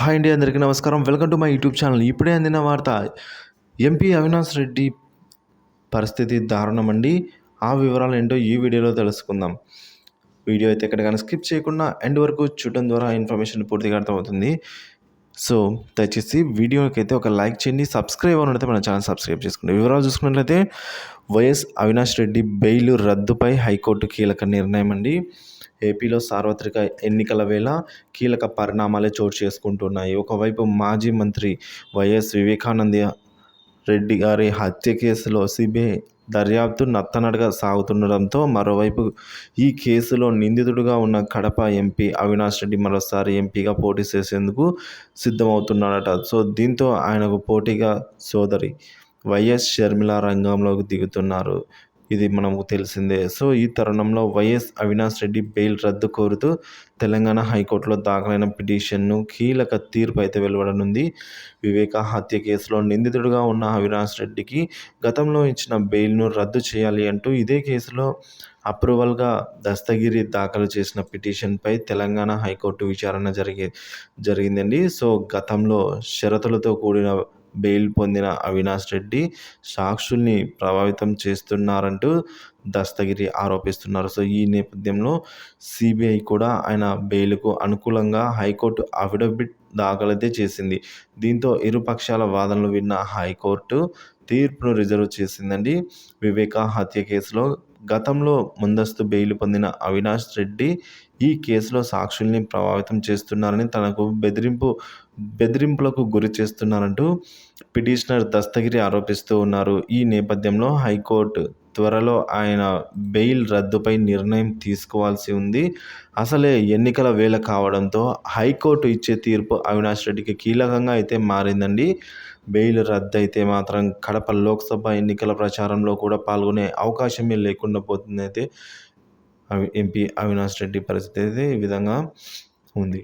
Hi అండి అందరికీ నమస్కారం. Welcome to my YouTube channel. ఇప్పుడే అందిన వార్త ఎంపీ అవినాష్ రెడ్డి పరిస్థితి దారుణం అండి ఆ వివరాలు ఏంటో ఈ వీడియోలో తెలుసుకుందాం. వీడియో అయితే ఎక్కడికైనా స్కిప్ చేయకుండా ఎండ్ వరకు చూడడం ద్వారా ఇన్ఫర్మేషన్ పూర్తిగా అర్థమవుతుంది. సో దయచేసి వీడియోకి అయితే ఒక లైక్ చేయండి సబ్స్క్రైబ్ అయితే మన ఛానల్ సబ్స్క్రైబ్ చేసుకోండి. వివరాలు చూసుకున్నట్లయితే వైఎస్ అవినాష్ రెడ్డి బెయిల్ రద్దుపై హైకోర్టు కీలక నిర్ణయం అండి. ఏపీలో సార్వత్రిక ఎన్నికల వేళ కీలక పరిణామాలే చోటు చేసుకుంటున్నాయి. ఒకవైపు మాజీ మంత్రి వైఎస్ వివేకానంద రెడ్డి గారి హత్య కేసులో సిబిఐ దర్యాప్తు నత్తనడగా సాగుతుండడంతో మరోవైపు ఈ కేసులో నిందితుడుగా ఉన్న కడప ఎంపీ అవినాష్ రెడ్డి మరోసారి ఎంపీగా పోటీ చేసేందుకు సిద్ధమవుతున్నాడట. సో దీంతో ఆయనకు పోటీగా సోదరి వైఎస్ షర్మిల రంగంలోకి దిగుతున్నారు. ఇది మనకు తెలిసిందే. సో ఈ తరుణంలో వైఎస్ అవినాష్ రెడ్డి బెయిల్ రద్దు కోరుతూ తెలంగాణ హైకోర్టులో దాఖలైన పిటిషన్ను కీలక తీర్పు అయితే వెలువడనుంది. వివేక హత్య కేసులో నిందితుడిగా ఉన్న అవినాష్ రెడ్డికి గతంలో ఇచ్చిన బెయిల్ను రద్దు చేయాలి అంటూ ఇదే కేసులో అప్రూవల్గా దస్తగిరి దాఖలు చేసిన పిటిషన్పై తెలంగాణ హైకోర్టు విచారణ జరిగి జరిగిందండి. సో గతంలో షరతులతో కూడిన బెయిల్ పొందిన అవినాష్ రెడ్డి సాక్షుల్ని ప్రభావితం చేస్తున్నారంటూ దస్తగిరి ఆరోపిస్తున్నారు. సో ఈ నేపథ్యంలో సిబిఐ కూడా ఆయన బెయిల్కు అనుకూలంగా హైకోర్టు అఫిడవిట్ దాఖలైతే చేసింది. దీంతో ఇరుపక్షాల వాదనలు విన్న హైకోర్టు తీర్పును రిజర్వ్ చేసిందండి. వివేక హత్య కేసులో గతంలో ముందస్తు బెయిల్ పొందిన అవినాష్ రెడ్డి ఈ కేసులో సాక్షుల్ని ప్రభావితం చేస్తున్నారని తనకు బెదిరింపు బెదిరింపులకు గురి చేస్తున్నారంటూ పిటిషనర్ దస్తగిరి ఆరోపిస్తూ ఉన్నారు. ఈ నేపథ్యంలో హైకోర్టు త్వరలో ఆయన బెయిల్ రద్దుపై నిర్ణయం తీసుకోవాల్సి ఉంది. అసలే ఎన్నికల వేళ కావడంతో హైకోర్టు ఇచ్చే తీర్పు అవినాష్ రెడ్డికి కీలకంగా అయితే మారిందండి. బెయిల్ రద్దు అయితే మాత్రం కడప లోక్సభ ఎన్నికల ప్రచారంలో కూడా పాల్గొనే అవకాశమే లేకుండా పోతుందైతే ఎంపీ అవినాష్ రెడ్డి పరిస్థితి అయితే ఈ విధంగా ఉంది.